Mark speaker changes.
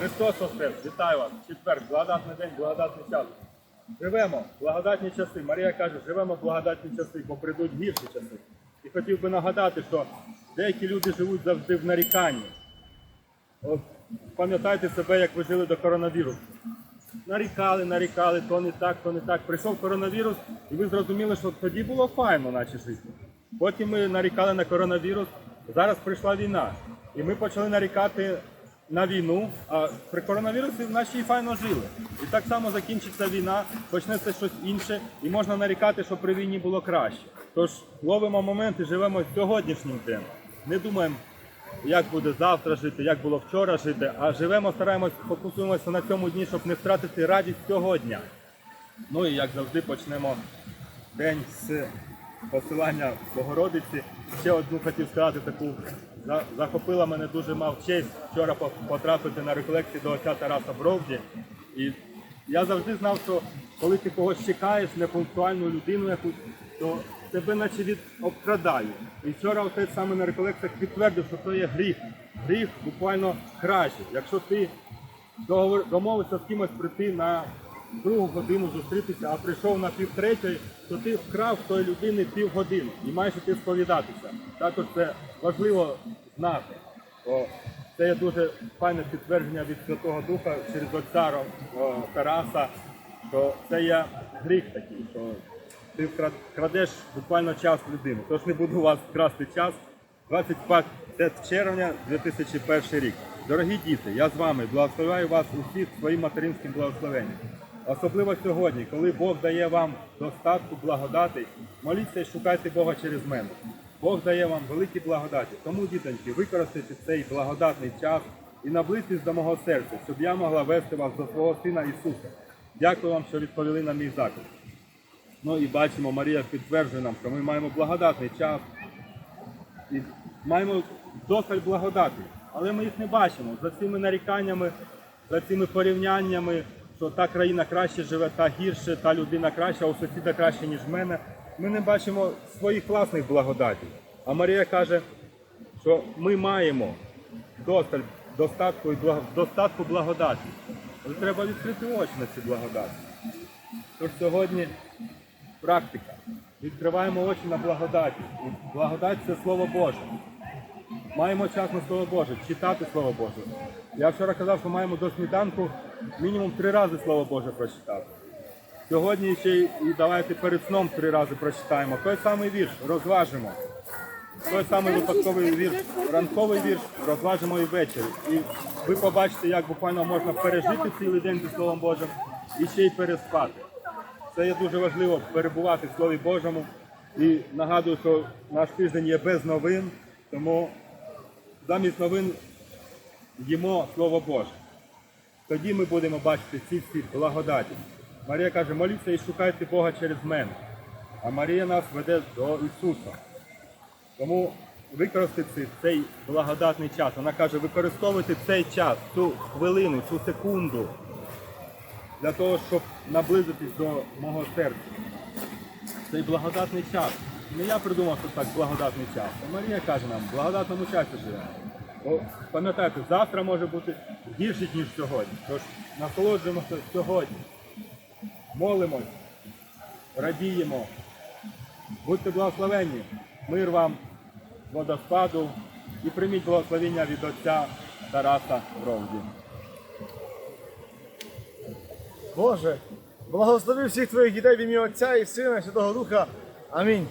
Speaker 1: Христос Воскрес! Вітаю вас! Четвер, благодатний день, благодатний час. Живемо, в благодатні часи. Марія каже, живемо в благодатні часи, бо прийдуть гірші часи. І хотів би нагадати, що деякі люди живуть завжди в наріканні. От пам'ятайте себе, як ви жили до коронавірусу. Нарікали, нарікали, то не так, то не так. Прийшов коронавірус, і ви зрозуміли, що тоді було файно, наче жити. Потім ми нарікали на коронавірус, зараз прийшла війна. І ми почали нарікати на війну, а при коронавірусі наші і файно жили. І так само закінчиться війна, почнеться щось інше, і можна нарікати, що при війні було краще. Тож ловимо момент і живемо сьогоднішнім днем. Не думаємо, як буде завтра жити, як було вчора жити, а живемо, стараємось, фокусуємося на цьому дні, щоб не втратити радість цього дня. Ну і як завжди почнемо день з посилання Богородиці. Ще одну хотів сказати таку. Захопила мене дуже мав честь вчора потрапити на реколекцію до отця Тараса Бровді. І я завжди знав, що коли ти когось чекаєш, непунктуальну людину якусь, то тебе наче від обкрадають. І вчора отець саме на реколекціях підтвердив, що це є гріх. Гріх буквально краще. Якщо ти домовився з кимось прийти на другу годину зустрітися, а прийшов на півтретьої, то ти вкрав тої людини півгодини і маєш іти сповідатися. Також це важливо знати. Бо це є дуже файне підтвердження від Святого Духа через отця о, Тараса, що це є гріх такий, що ти вкра- крадеш буквально час людини. Тож не буду у вас красти час. 25 червня 2001 рік. Дорогі діти, я з вами благословляю вас усіх своїм материнським благословенням. Особливо сьогодні, коли Бог дає вам достатку благодати, моліться і шукайте Бога через мене. Бог дає вам великі благодаті. Тому, дітоньки, використайте цей благодатний час і наблизьтесь до мого серця, щоб я могла вести вас до свого Сина Ісуса. Дякую вам, що відповіли на мій заклик. Ну і бачимо, Марія підтверджує нам, що ми маємо благодатний час, і маємо досить благодати, але ми їх не бачимо. За цими наріканнями, за цими порівняннями, що та країна краще живе, та гірше, та людина краща, а у сусіда краще, ніж в мене. Ми не бачимо своїх власних благодатів. А Марія каже, що ми маємо досталь, достатку, і благо- достатку благодаті. Але треба відкрити очі на ці благодаті. Тож сьогодні практика. Відкриваємо очі на благодаті. Благодать це Слово Боже. Маємо час на Слово Боже, читати Слово Боже. Я вчора казав, що маємо до сніданку мінімум три рази Слово Боже прочитати. Сьогодні ще й і давайте перед сном три рази прочитаємо. Той самий вірш розважимо. Той самий випадковий вірш, ранковий вірш розважимо і ввечері. І ви побачите, як буквально можна пережити цілий день зі Словом Божим і ще й переспати. Це є дуже важливо перебувати в Слові Божому. І нагадую, що наш тиждень є без новин, тому замість новин їмо Слово Боже. Тоді ми будемо бачити ці всі благодаті. Марія каже, моліться і шукайте Бога через мене. А Марія нас веде до Ісуса. Тому використати цей благодатний час. Вона каже, використовуйте цей час, цю хвилину, цю секунду для того, щоб наблизитись до мого серця. Цей благодатний час. Не я придумав, що так благодатний час. А Марія каже нам, в благодатному часі живемо. Бо пам'ятайте, завтра може бути гірше, ніж сьогодні. Тож насолоджуємося сьогодні. Молимось, радіємо. Будьте благословенні. Мир вам, водоспаду і прийміть благословення від Отця Тараса Бровді.
Speaker 2: Боже, благослови всіх твоїх дітей в ім'я Отця і Сина і Святого Духа. Амінь.